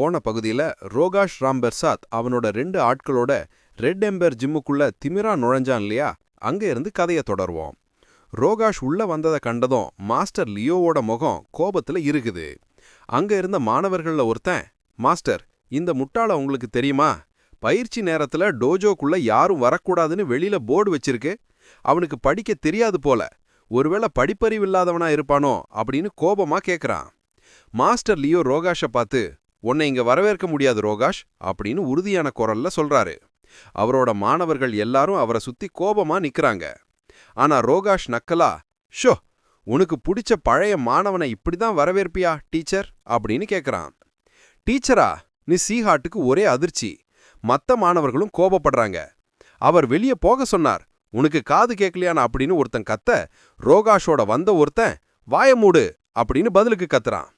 போன பகுதியில ரோகாஷ் ராம் பெர்சாத் அவனோட ரெண்டு ஆட்களோட ரெட் எம்பர் ஜிம்முக்குள்ள திமிரா நுழைஞ்சான் இல்லையா? அங்க இருந்து கதைய தொடருவோம். ரோகாஷ் உள்ள வந்ததை கண்டதும் மாஸ்டர் லியோவோட முகம் கோபத்துல இருக்குது அங்க இருந்த மாணவர்கள்ல ஒருத்தன் மாஸ்டர் இந்த முட்டாள உங்களுக்கு தெரியுமா? பயிற்சி நேரத்துல டோஜோக்குள்ள யாரும் வரக்கூடாதுன்னு வெளியில போர்டு வச்சிருக்கு. அவனுக்கு படிக்க தெரியாது போல. ஒருவேளை படிப்பறிவில்லாதவனா இருப்பானோ? அப்படின்னு கோபமா கேக்குறான். மாஸ்டர் லியோ ரோகாஷ பார்த்து உன்னை இங்க வரவேற்க முடியாது ரோகாஷ் அப்படின்னு உறுதியான குரல்ல சொல்றாரு. அவரோட மாணவர்கள் எல்லாரும் அவரை சுத்தி கோபமா நிக்கறாங்க. ஆனா ரோகாஷ் நக்கலா ஷோ உனக்கு பிடிச்ச பழைய மாணவனை இப்படிதான் வரவேற்பியா டீச்சர்? அப்படின்னு கேக்குறான். டீச்சரா நீ சீஹாட்டுக்கு ஒரே அதிர்ச்சி. மத்த மாணவர்களும் கோபப்படுறாங்க. அவர் வெளியே போக சொன்னார். உனக்கு காது கேட்கலையான அப்படின்னு ஒருத்தன் கத்த ரோகாஷோட வந்த ஒருத்தன் வாய மூடு அப்படின்னு பதிலுக்கு கத்துறான்.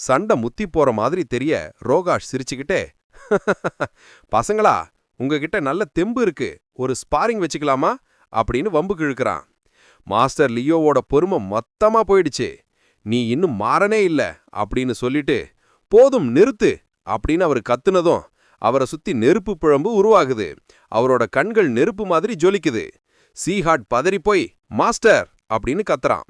சண்டை முத்தி போற மாதிரி தெரிய ரோகாஷ் சிரிச்சுக்கிட்டே பசங்களா உங்ககிட்ட நல்ல தெம்பு இருக்கு ஒரு ஸ்பாரிங் வச்சுக்கலாமா? அப்படின்னு வம்புக்கு இழுக்கிறான் மாஸ்டர் லியோவோட பொறுமை மொத்தமா போயிடுச்சு. நீ இன்னும் மாறனே இல்ல அப்படின்னு சொல்லிட்டு போதும் நிறுத்து அப்படின்னு அவர் கத்துனதும் அவரை சுத்தி நெருப்பு பிழம்பு உருவாகுது. அவரோட கண்கள் நெருப்பு மாதிரி ஜொலிக்குது. சீஹாட் பதறி போய் மாஸ்டர் அப்படின்னு கத்துறான்.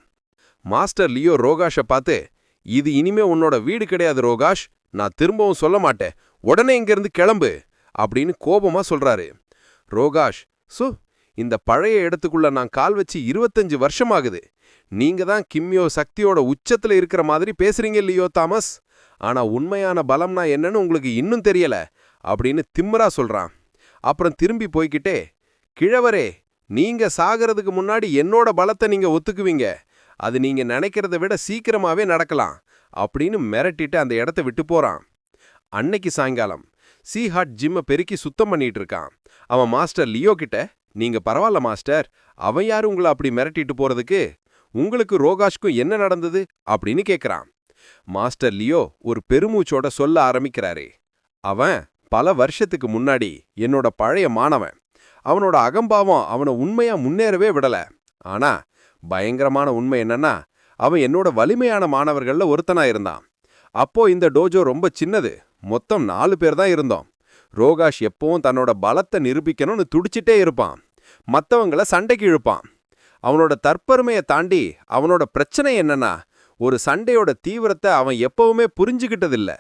மாஸ்டர் லியோ ரோகாஷ பார்த்து இது இனிமே உன்னோட வீடு கிடையாது ரோகாஷ். நான் திரும்பவும் சொல்ல மாட்டேன். உடனே இங்கிருந்து கிளம்பு அப்படின்னு கோபமா சொல்றாரு. ரோகாஷ் சு இந்த பழைய இடத்துக்குள்ள நான் கால் வச்சு இருபத்தஞ்சு வருஷமாகுது. நீங்க தான் கிம்யோ சக்தியோட உச்சத்துல இருக்கிற மாதிரி பேசுறீங்க இல்லையோ தாமஸ்? ஆனா உண்மையான பலம்னா என்னன்னு உங்களுக்கு இன்னும் தெரியல அப்படின்னு திம்மரா சொல்றான். அப்புறம் திரும்பி போய்கிட்டே கிழவரே நீங்க சாகிறதுக்கு முன்னாடி என்னோட பலத்தை நீங்க ஒத்துக்குவீங்க. அது நீங்க நினைக்கிறத விட சீக்கிரமாவே நடக்கலாம் அப்படின்னு மிரட்டிட்டு அந்த இடத்த விட்டு போறான். அன்னைக்கு சாயங்காலம் சீஹாட் ஜிம்ம பெருக்கி சுத்தம் பண்ணிட்டு இருக்கான். அவன் மாஸ்டர் லியோ கிட்ட நீங்க பரவாயில்ல மாஸ்டர். அவன் யாரு உங்களை அப்படி மிரட்டிட்டு போறதுக்கு? உங்களுக்கு ரோகாஷ்க்கும் என்ன நடந்தது? அப்படின்னு கேட்குறான் மாஸ்டர் லியோ ஒரு பெருமூச்சோட சொல்ல ஆரம்பிக்கிறாரே. அவன் பல வருஷத்துக்கு முன்னாடி என்னோட பழைய மாணவன். அவனோட அகம்பாவம் அவனை உண்மையா முன்னேறவே விடல. ஆனா பயங்கரமான உண்மை என்னன்னா அவன் என்னோட வலிமையான மாணவர்கள்ல ஒருத்தனா இருந்தான். அப்போ இந்த டோஜோ ரொம்ப சின்னது. மொத்தம் நாலு பேர் தான் இருந்தோம். ரோகாஷ் எப்பவும் தன்னோட பலத்தை நிரூபிக்கணும்னு துடிச்சிட்டே இருப்பான். மத்தவங்கள சண்டைக்கு இழுப்பான். அவனோட தற்பெருமையை தாண்டி அவனோட பிரச்சனை என்னன்னா ஒரு சண்டையோட தீவிரத்தை அவன் எப்பவுமே புரிஞ்சுக்கிட்டதில்ல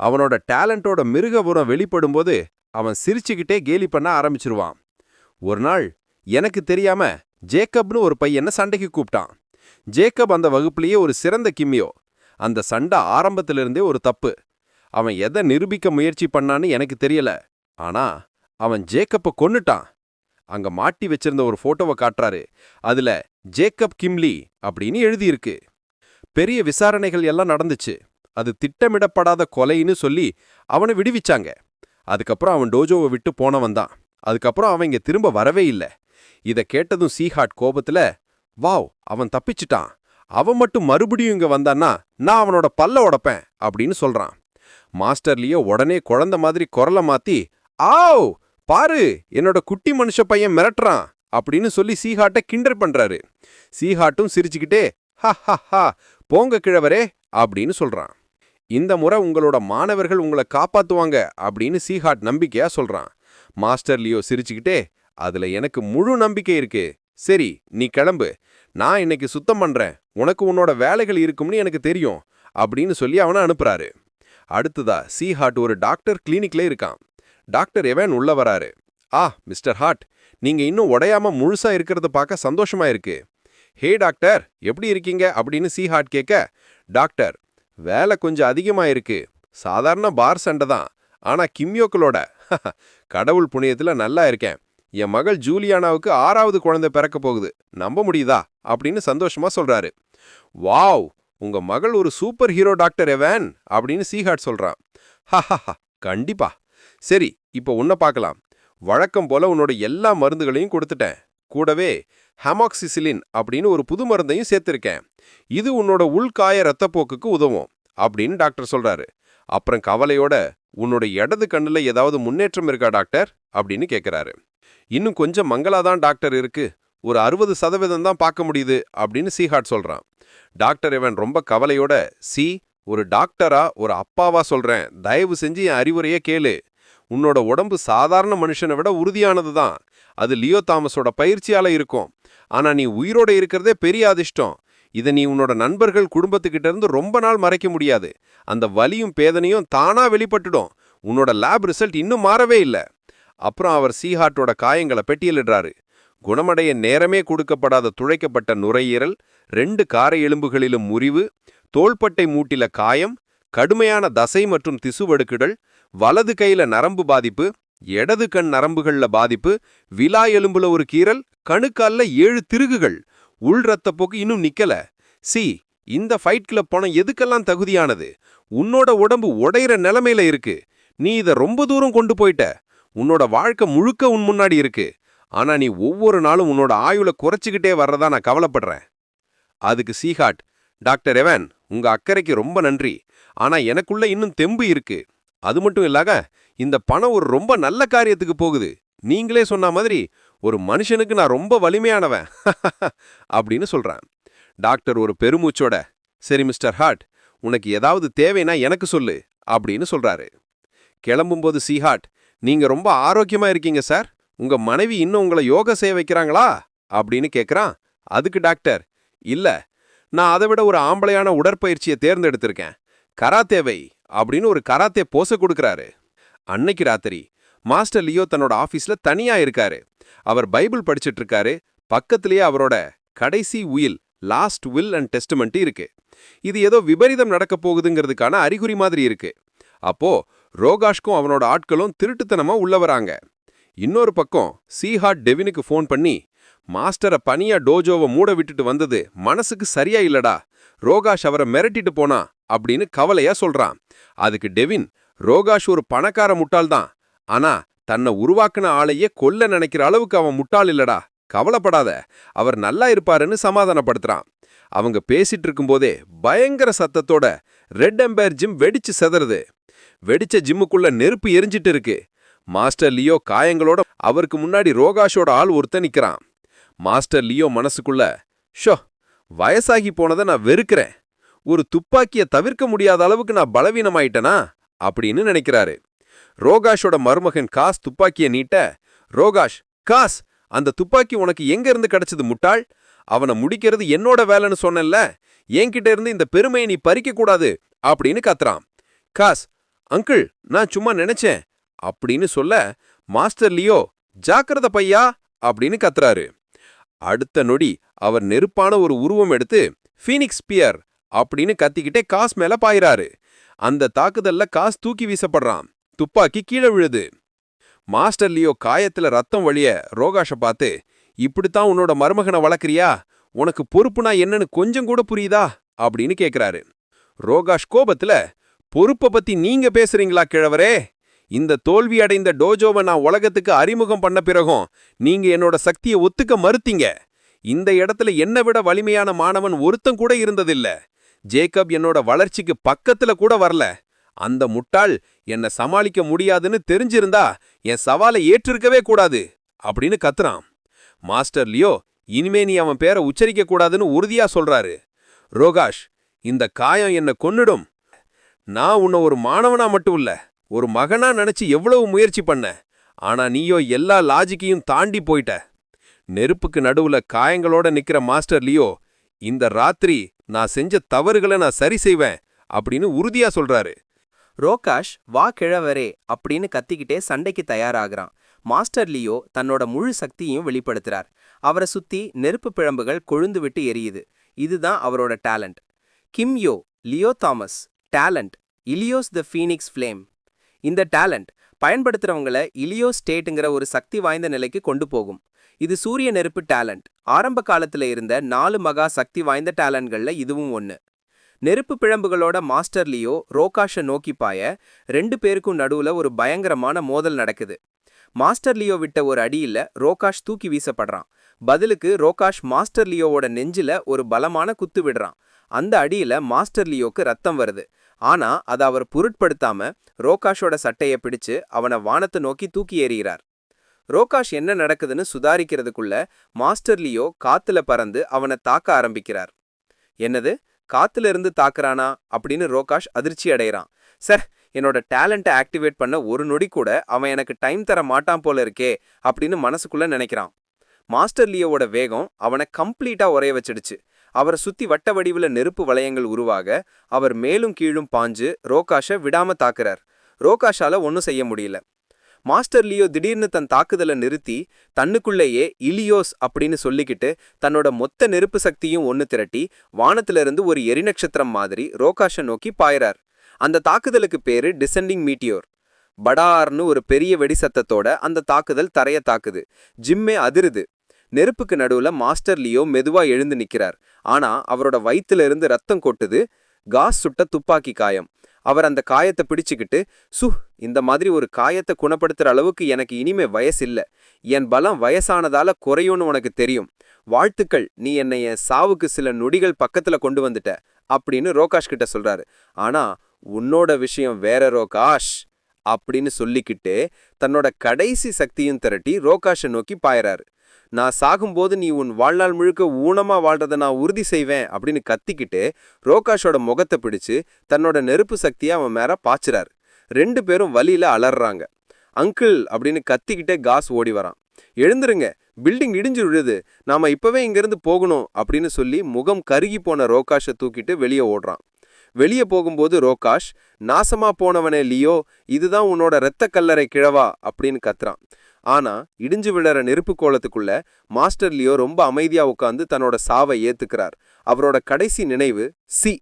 அவனோட டேலண்டோட மிருகபுரம் வெளிப்படும்போது அவன் சிரிச்சுக்கிட்டே கேலி பண்ண ஆரம்பிச்சிருவான். ஒரு நாள் எனக்கு தெரியாம ஜேக்கப்னு ஒரு பையனை சண்டைக்கு கூப்பிட்டான். ஜேக்கப் அந்த வகுப்புலயே ஒரு சிறந்த கிம்மியோ. அந்த சண்டை ஆரம்பத்திலிருந்தே ஒரு தப்பு. அவன் எதை நிரூபிக்க முயற்சி பண்ணான்னு எனக்கு தெரியல. ஆனா அவன் ஜேக்கப்ப கொன்னுட்டான். அங்க மாட்டி வச்சிருந்த ஒரு போட்டோவை காட்டுறாரு. அதுல ஜேக்கப் கிம்லி அப்படின்னு எழுதியிருக்கு. பெரிய விசாரணைகள் எல்லாம் நடந்துச்சு. அது திட்டமிடப்படாத கொலைன்னு சொல்லி அவனை விடுவிச்சாங்க. அதுக்கப்புறம் அவன் டோஜோவை விட்டு போனவன் தான் அதுக்கப்புறம் அவன் இங்கே திரும்ப வரவே இல்லை. இத கேட்டதும் சீஹாட் கோபத்துல வாவ் அவன் தப்பிச்சிட்டான். அவன் மட்டும் மறுபடியும் இங்க வந்தான்னா நான் அவனோட பல்ல உடப்பேன் அப்படின்னு சொல்றான். மாஸ்டர்லியோ உடனே குழந்த மாதிரி குரலை மாத்தி ஆவ் பாரு என்னோட குட்டி மனுஷ பையன் மிரட்டுறான் அப்படின்னு சொல்லி சீஹாட்டை கிண்டர் பண்றாரு. சீஹாட்டும் சிரிச்சுக்கிட்டே ஹா ஹா ஹா போங்க கிழவரே அப்படின்னு சொல்றான். இந்த முறை உங்களோட மாணவர்கள் உங்களை காப்பாத்துவாங்க அப்படின்னு சீஹாட் நம்பிக்கையா சொல்றான். மாஸ்டர் லியோ சிரிச்சுக்கிட்டே அதுல எனக்கு முழு நம்பிக்கை இருக்கு. சரி நீ கிளம்பு. நான் இன்னைக்கு சுத்தம் பண்றேன். உனக்கு உன்னோட வேலைகள் இருக்கும்னு எனக்கு தெரியும் அப்படின்னு சொல்லி அவனை அனுப்புறாரு. அடுத்ததா சி ஹார்ட் ஒரு டாக்டர் கிளினிக்ல இருக்கான். டாக்டர் எவன் உள்ள வராரு? ஆ மிஸ்டர் ஹார்ட் நீங்க இன்னும் உடையாம முழுசா இருக்கிறத பார்க்க சந்தோஷமா இருக்கு. ஹே டாக்டர் எப்படி இருக்கீங்க? அப்படின்னு சி ஹார்ட் கேட்க டாக்டர் வேலை கொஞ்சம் அதிகமா இருக்கு. சாதாரண பார் சண்டை தான். ஆனா கிம்யோக்களோட கடவுள் புண்ணியத்துல நல்லா இருக்கேன். என் மகள் ஜூலியானாவுக்கு ஆறாவது குழந்தை பிறக்க போகுது. நம்ப முடியுதா? அப்படின்னு சந்தோஷமா சொல்றாரு. வாவ்! உங்க மகள் ஒரு சூப்பர் ஹீரோ டாக்டர் எவன்? அப்படின்னு சீஹாட் சொல்றான். ஹஹஹா கண்டிப்பா. சரி இப்போ உன்னை பார்க்கலாம். வழக்கம் போல உன்னோட எல்லா மருந்துகளையும் கொடுத்துட்டேன். கூடவே ஹெமாக்சிசிலின் அப்படின்னு ஒரு புது மருந்தையும் சேர்த்திருக்கேன். இது உன்னோட உள்காய ரத்தப்போக்குக்கு உதவும். அப்படின்னு டாக்டர் சொல்றாரு. அப்புறம் கவலையோட உன்னோட இடது கண்ணுல ஏதாவது முன்னேற்றம் இருக்கா டாக்டர்? அப்படின்னு கேட்குறாரு இன்னும் கொஞ்சம் மங்களாதான் டாக்டர் இருக்கு. ஒரு அறுபது சதவீதம் தான் பார்க்க முடியுது அப்படின்னு சீஹாட் சொல்றான். டாக்டர் இவன் ரொம்ப கவலையோட சி ஒரு டாக்டரா ஒரு அப்பாவா சொல்றேன். தயவு செஞ்சு என் அறிவுரையே கேளு. உன்னோட உடம்பு சாதாரண மனுஷனை விட உறுதியானது தான். அது லியோ தாமஸோட பயிற்சியால இருக்கும். ஆனா நீ உயிரோட இருக்கிறதே பெரிய அதிர்ஷ்டம். இதை நீ உன்னோட நண்பர்கள் குடும்பத்துக்கிட்ட இருந்து ரொம்ப நாள் மறைக்க முடியாது. அந்த வலியும் பேதனையும் தானா வெளிப்பட்டுடும். உன்னோட லேப் ரிசல்ட் இன்னும் மாறவே இல்லை. அப்புறம் அவர் சீஹார்ட்டோட காயங்களை பெட்டியலிடுறாரு. குணமடைய நேரமே கொடுக்கப்படாத துளைக்கப்பட்ட நுரையீரல் ரெண்டு காரை எலும்புகளிலும் முறிவு தோள்பட்டை மூட்டில காயம் கடுமையான தசை மற்றும் திசுவடுக்குகள் வலது கையில நரம்பு பாதிப்பு இடது கண் நரம்புகள்ல பாதிப்பு விலா எலும்புல ஒரு கீறல் கணுக்கால்ல ஏழு திருகுகள். உள் ரத்தப்போக்கு இன்னும் நிக்கல. சி இந்த ஃபைட் கிளப் பணம் எதுக்கெல்லாம் தகுதியானது? உன்னோட உடம்பு உடையிற நிலைமையில இருக்கு. நீ இத ரொம்ப தூரம் கொண்டு போயிட்ட. உன்னோட வாழ்க்கை முழுக்க உன் முன்னாடி இருக்கு. ஆனா நீ ஒவ்வொரு நாளும் உன்னோட ஆயுள குறைச்சிக்கிட்டே வர்றதா நான் கவலைப்படுறேன். அதுக்கு சீஹாட் டாக்டர் எவன் உங்க அக்கறைக்கு ரொம்ப நன்றி. ஆனா எனக்குள்ள இன்னும் தெம்பு இருக்கு. அது மட்டும் இல்லாக இந்த பணம் ஒரு ரொம்ப நல்ல காரியத்துக்கு போகுது. நீங்களே சொன்ன மாதிரி ஒரு மனுஷனுக்கு நான் ரொம்ப வலிமையானவன் அப்படின்னு சொல்றான். டாக்டர் ஒரு பெருமூச்சோட சரி மிஸ்டர் ஹார்ட் உனக்கு ஏதாவது தேவைன்னா எனக்கு சொல்லு அப்படின்னு சொல்றாரு. கிளம்பும்போது சி ஹார்ட் நீங்க ரொம்ப ஆரோக்கியமா இருக்கீங்க சார். உங்க மனைவி இன்னும் உங்களை யோகா செய்ய வைக்கிறாங்களா? அப்படின்னு கேட்குறான் அதுக்கு டாக்டர் இல்ல நான் அதை விட ஒரு ஆம்பளையான உடற்பயிற்சியை தேர்ந்தெடுத்திருக்கேன். கராத்தேவை அப்படின்னு ஒரு கராத்தே போச கொடுக்கறாரு. அன்னைக்கு ராத்திரி மாஸ்டர் லியோ தன்னோட ஆபீஸ்ல தனியா இருக்காரு. அவர் பைபிள் படிச்சிட்டு இருக்காரு பக்கத்திலேயே அவரோட கடைசி உயில் லாஸ்ட் வில் அண்ட் டெஸ்ட்மெண்ட் இருக்கு. இது ஏதோ விபரீதம் நடக்க போகுதுங்கிறதுக்கான அறிகுறி மாதிரி இருக்கு. அப்போ ரோகாஷ்கும் அவனோட ஆட்களும் திருட்டுத்தனமா உள்ள வராங்க. இன்னொரு பக்கம் சீஹாட் டெவினுக்கு ஃபோன் பண்ணி மாஸ்டரை பனியா டோஜோவை மூட விட்டுட்டு வந்தது மனசுக்கு சரியா இல்லடா. ரோகாஷ் அவரை மிரட்டிட்டு போனா அப்படின்னு கவலையா சொல்றான். அதுக்கு டெவின் ரோகாஷ் ஒரு பணக்கார முட்டாள்தான். ஆனா தன்னை உருவாக்குன ஆளையே கொல்ல நினைக்கிற அளவுக்கு அவன் முட்டாள் இல்லடா. கவலைப்படாத அவர் நல்லா இருப்பாருன்னு சமாதானப்படுத்துறான். அவங்க பேசிட்டு இருக்கும்போதே பயங்கர சத்தத்தோட ரெட் எம்பயர் ஜிம் வெடிச்சு செதறது. வெடிச்ச ஜிம்முக்குள்ள நெருப்பு எரிஞ்சிட்டு இருக்கு. மாஸ்டர் லியோ காயங்களோட அவருக்கு முன்னாடி ரோகாஷோட ஆள் ஒருத்த நிக்கிறான். மாஸ்டர் லியோ மனசுக்குள்ள ஷோ வயசாகி போனதை நான் வெறுக்கிறேன். ஒரு துப்பாக்கிய தவிர்க்க முடியாத அளவுக்கு நான் பலவீனமாயிட்டனா? அப்படின்னு நினைக்கிறாரு. ரோகாஷோட மருமகன் காஸ் துப்பாக்கிய நீட்ட ரோகாஷ் காஸ் அந்த துப்பாக்கி உனக்கு எங்க இருந்து கிடைச்சது முட்டாள்? அவனை முடிக்கிறது என்னோட வேலைன்னு சொன்னேன்ல. என்கிட்ட இருந்து இந்த பெருமையை நீ பறிக்க கூடாது அப்படின்னு கத்துறான். காஸ் அங்கிள் நான் சும்மா நினைச்சேன் அப்படின்னு சொல்ல மாஸ்டர் லியோ ஜாக்கிரத பையா அப்படின்னு கத்துறாரு. அடுத்த நொடி அவர் நெருப்பான ஒரு உருவம் எடுத்து ஃபீனிக்ஸ் பியர் அப்படின்னு கத்திக்கிட்டே காஸ் மேல பாயிறாரு. அந்த தாக்குதல்ல காஸ் தூக்கி வீசப்படுறான். துப்பாக்கி கீழே விழுது. மாஸ்டர் லியோ காயத்துல ரத்தம் வழிய ரோகாஷ பார்த்து இப்படித்தான் உன்னோட மருமகனை வளர்க்குறியா? உனக்கு பொறுப்புனா என்னன்னு கொஞ்சம் கூட புரியுதா? அப்படின்னு கேக்குறாரு. ரோகாஷ் கோபத்துல பொறுப்பை பத்தி நீங்க பேசுறீங்களா கிழவரே? இந்த தோல்வி அடைந்த டோஜோவை நான் உலகத்துக்கு அறிமுகம் பண்ண பிறகும் நீங்க என்னோட சக்தியை ஒத்துக்க மறுத்தீங்க. இந்த இடத்துல என்ன விட வலிமையான மாணவன் ஒருத்தன் கூட இருந்ததில்ல. ஜேக்கப் என்னோட வளர்ச்சிக்கு பக்கத்துல கூட வரல. அந்த முட்டாள் என்ன சமாளிக்க முடியாதுன்னு தெரிஞ்சிருந்தா என் சவாலை ஏற்றிருக்கவே கூடாது அப்படின்னு கத்துறான். மாஸ்டர் லியோ இனிமே நீ அவன் பேரை உச்சரிக்க கூடாதுன்னு உறுதியா சொல்றாரு. ரோகாஷ் இந்த காயம் என்ன கொன்னுடும். நான் உன்னை ஒரு மாணவனா மட்டும் இல்ல ஒரு மகனா நினைச்சு எவ்வளவு முயற்சி பண்ண ஆனா நீயோ எல்லா லாஜிக்கையும் தாண்டி போயிட்ட. நெருப்புக்கு நடுவுல காயங்களோட நிக்கிற மாஸ்டர் லியோ இந்த ராத்திரி நான் செஞ்ச தவறுகளை நான் சரி செய்வேன் அப்படின்னு உறுதியா சொல்றாரு. ரோகாஷ் வா கிழவரே அப்படின்னு கத்திக்கிட்டே சண்டைக்கு தயாராகிறான். மாஸ்டர் லியோ தன்னோட முழு சக்தியையும் வெளிப்படுத்துறார். அவரை சுத்தி நெருப்பு பிழம்புகள் கொழுந்து விட்டு எரியுது. இதுதான் அவரோட talent. Kim Yo Leo Thomas talent Ilios the Phoenix flame இந்த டேலண்ட் பயன்படுத்துறவங்கள இலியோ ஸ்டேட்டுங்கிற ஒரு சக்தி வாய்ந்த நிலைக்கு கொண்டு போகும் இது சூரிய நெருப்பு டேலண்ட். ஆரம்ப காலத்துல இருந்த நாலு மகா சக்தி வாய்ந்த டேலண்ட்கள்ல இதுவும் ஒன்னு நெருப்பு பிழம்புகளோட மாஸ்டர் லியோ ரோகாஷ நோக்கி பாய ரெண்டு பேருக்கும் நடுவுல ஒரு பயங்கரமான மோதல் நடக்குது. மாஸ்டர் லியோ விட்ட ஒரு அடியில ரோகாஷ் தூக்கி வீசப்படுறான். பதிலுக்கு ரோகாஷ் மாஸ்டர் லியோவோட நெஞ்சில ஒரு பலமான குத்து விடுறான். அந்த அடியில மாஸ்டர் லியோக்கு ரத்தம் வருது. ஆனா அதை அவர் பொருட்படுத்தாம ரோகாஷோட சட்டைய பிடிச்சு அவனை வானத்தை நோக்கி தூக்கி எறிகிறார். ரோகாஷ் என்ன நடக்குதுன்னு சுதாரிக்கிறதுக்குள்ள மாஸ்டர் லியோ காத்துல பறந்து அவனை தாக்க ஆரம்பிக்கிறார். என்னது? காத்துல இருந்து தாக்குறானா அப்படின்னு ரோகாஷ் அதிர்ச்சி அடையறான் சார் என்னோட டேலண்ட்டை ஆக்டிவேட் பண்ண ஒரு நொடி கூட அவன் எனக்கு டைம் தர மாட்டான் போல இருக்கே அப்படின்னு மனசுக்குள்ள நினைக்கிறான். மாஸ்டர் லியோவோட வேகம் அவனை கம்ப்ளீட்டா உரைய வச்சிடுச்சு. அவரை சுத்தி வட்ட வடிவுல நெருப்பு வளையங்கள் உருவாக அவர் மேலும் கீழும் பாஞ்சு ரோகாஷை விடாம தாக்குறார். ரோகாஷால ஒன்றும் செய்ய முடியல. மாஸ்டர் லியோ திடீர்னு தன் தாக்குதலை நிறுத்தி தன்னுக்குள்ளேயே இலியோஸ் அப்படின்னு சொல்லிக்கிட்டு தன்னோட மொத்த நெருப்பு சக்தியும் ஒன்று திரட்டி வானத்திலிருந்து ஒரு எரிநட்சத்திரம் மாதிரி ரோகாஷை நோக்கி பாயிறார். அந்த தாக்குதலுக்கு பேரு டிசெண்டிங் மீட்டியோர். படார்னு ஒரு பெரிய வெடி சத்தத்தோட அந்த தாக்குதல் தரைய தாக்குது. ஜிம்மே அதிருது. நெருப்புக்கு நடுவுல மாஸ்டர் லியோ மெதுவா எழுந்து நிக்கிறார். ஆனா அவரோட வயித்துல இருந்து ரத்தம் கொட்டுது. காஸ் சுட்ட துப்பாக்கி காயம். அவர் அந்த காயத்தை பிடிச்சுக்கிட்டு சு இந்த மாதிரி ஒரு காயத்தை குணப்படுத்துற அளவுக்கு எனக்கு இனிமே வயசில்ல என் பலம் வயசானதால குறையும்னு உனக்கு தெரியும். வாழ்த்துக்கள் நீ என்னை என் சாவுக்கு சில நொடிகள் பக்கத்துல கொண்டு வந்துட்ட அப்படின்னு ரோகாஷ் கிட்ட சொல்றாரு. ஆனா உன்னோட விஷயம் வேற ரோகாஷ் அப்படின்னு சொல்லிக்கிட்டு தன்னோட கடைசி சக்தியும் திரட்டி ரோகாஷை நோக்கி பாயறாரு. நான் சாகும்போது நீ உன் வாழ்நாள் முழுக்க ஊனமாக வாழ்றதை நான் உறுதி செய்வேன் அப்படின்னு கத்திக்கிட்டு ரோகாஷோட முகத்தை பிடிச்சு தன்னோட நெருப்பு சக்தியை அவன் மேல பாய்ச்சுறாரு. ரெண்டு பேரும் வலியில அலறாங்க. அங்கிள் அப்படின்னு கத்திக்கிட்டே காஸ் ஓடி வரான். எழுந்துருங்க பில்டிங் இடிஞ்சு விழுது நாம இப்பவே இங்கிருந்து போகணும் அப்படின்னு சொல்லி முகம் கருகி போன ரோகாஷை தூக்கிட்டு வெளியே ஓடுறான். வெளியே போகும்போது ரோகாஷ் நாசமா போனவனே லியோ இதுதான் உன்னோட இரத்த கல்லறை கிழவா அப்படின்னு கத்துறான். ஆனா இடிஞ்சு விழற நெருப்பு கோலத்துக்குள்ள மாஸ்டர் லியோ ரொம்ப அமைதியா உட்காந்து தன்னோட சாவை ஏத்துக்கிறார். அவரோட கடைசி நினைவு சி.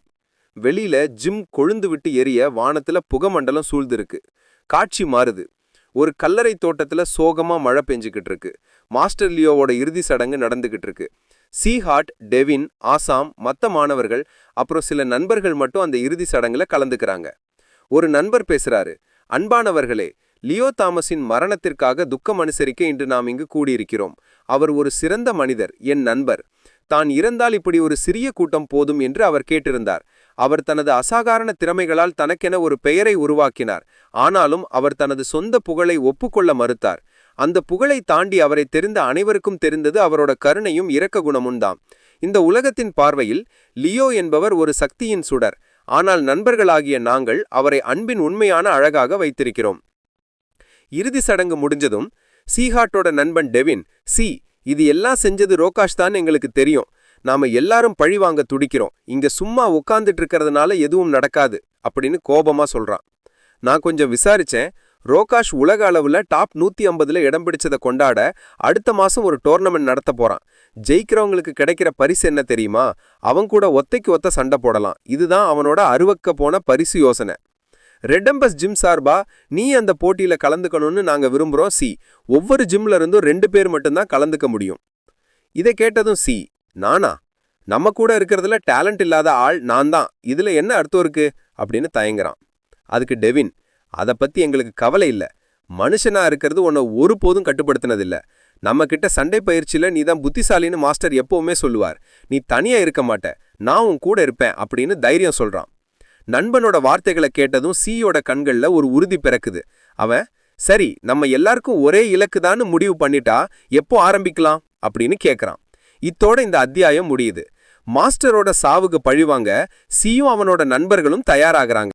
வெளியில ஜிம் கொழுந்து விட்டு எரிய வானத்துல புகமண்டலம் சூழ்ந்திருக்கு. காட்சி மாறுது. ஒரு கல்லறை தோட்டத்துல சோகமா மழை பெஞ்சுக்கிட்டு இருக்கு. மாஸ்டர் லியோவோட இறுதி சடங்கு நடந்துகிட்டு இருக்கு. சீஹாட் டெவின் ஆசாம் மற்ற மாணவர்கள் அப்புறம் சில நண்பர்கள் மட்டும் அந்த இறுதி சடங்குல கலந்துக்கிறாங்க. ஒரு நண்பர் பேசுறாரு அன்பானவர்களே லியோ தாமஸின் மரணத்திற்காக துக்கம் அனுசரிக்க இன்று நாம் இங்கு கூடியிருக்கிறோம். அவர் ஒரு சிறந்த மனிதர் என் நண்பர். தான் இறந்தால் இப்படி ஒரு சிறிய கூட்டம் போதும் என்று அவர் கேட்டிருந்தார். அவர் தனது அசாதாரண திறமைகளால் தனக்கென ஒரு பெயரை உருவாக்கினார். ஆனாலும் அவர் தனது சொந்த புகழை ஒப்புக்கொள்ள மறுத்தார். அந்த புகழை தாண்டி அவரை தெரிந்த அனைவருக்கும் தெரிந்தது அவரோட கருணையும் இரக்க குணமும்தாம் இந்த உலகத்தின் பார்வையில் லியோ என்பவர் ஒரு சக்தியின் சுடர். ஆனால் நண்பர்களாகிய நாங்கள் அவரை அன்பின் உண்மையான அழகாக வைத்திருக்கிறோம். இறுதி சடங்கு முடிஞ்சதும் சீஹாட்டோட நண்பன் டெவின் சி இது எல்லாம் செஞ்சது ரோகாஷ் தான் எங்களுக்கு தெரியும். நாம எல்லாரும் பழி வாங்க துடிக்கிறோம். இங்க சும்மா உட்காந்துட்டு இருக்கிறதுனால எதுவும் நடக்காது அப்படின்னு கோபமா சொல்றான். நான் கொஞ்சம் விசாரிச்சேன். ரோகாஷ் உலக அளவுல டாப் நூத்தி ஐம்பதுல இடம் பிடிச்சதை கொண்டாட அடுத்த மாசம் ஒரு டோர்னமெண்ட் நடத்த போறான். ஜெயிக்கிறவங்களுக்கு கிடைக்கிற பரிசு என்ன தெரியுமா? அவன் கூட ஒத்தைக்கு ஒத்த சண்டை போடலாம். இதுதான் அவனோட அருவக்க போன பரிசு யோசனை. ரெடம்பஸ் ஜிம் சார்பா நீ அந்த போட்டியில் கலந்துக்கணும்னு நாங்கள் விரும்புகிறோம் சி. ஒவ்வொரு ஜிம்ல இருந்தும் ரெண்டு பேர் மட்டும்தான் கலந்துக்க முடியும். இதை கேட்டதும் சி. நானா? நம்ம கூட இருக்கிறதுல டேலண்ட் இல்லாத ஆள் நான் தான். இதில் என்ன அர்த்தம் இருக்கு? அப்படின்னு தயங்குறான். அதுக்கு டெவின் அதை பற்றி எங்களுக்கு கவலை இல்லை. மனுஷனாக இருக்கிறது உன்னை ஒருபோதும் கட்டுப்படுத்தினதில்லை. நம்ம சண்டை பயிற்சியில் நீ தான் புத்திசாலின்னு மாஸ்டர் எப்போவுமே சொல்லுவார். நீ தனியாக இருக்க மாட்ட. நான் உன் கூட இருப்பேன் அப்படின்னு தைரியம் சொல்கிறான் நண்பனோட வார்த்தைகளை கேட்டதும் சியோட கண்கள்ல ஒரு உறுதி பிறக்குது. அவன் சரி நம்ம எல்லாருக்கும் ஒரே இலக்குதான்னு முடிவு பண்ணிட்டா எப்போ ஆரம்பிக்கலாம்? அப்படின்னு கேக்குறான். இத்தோட இந்த அத்தியாயம் முடியுது. மாஸ்டரோட சாவுக்கு பழிவாங்க சியும் அவனோட நண்பர்களும் தயாராகிறாங்க.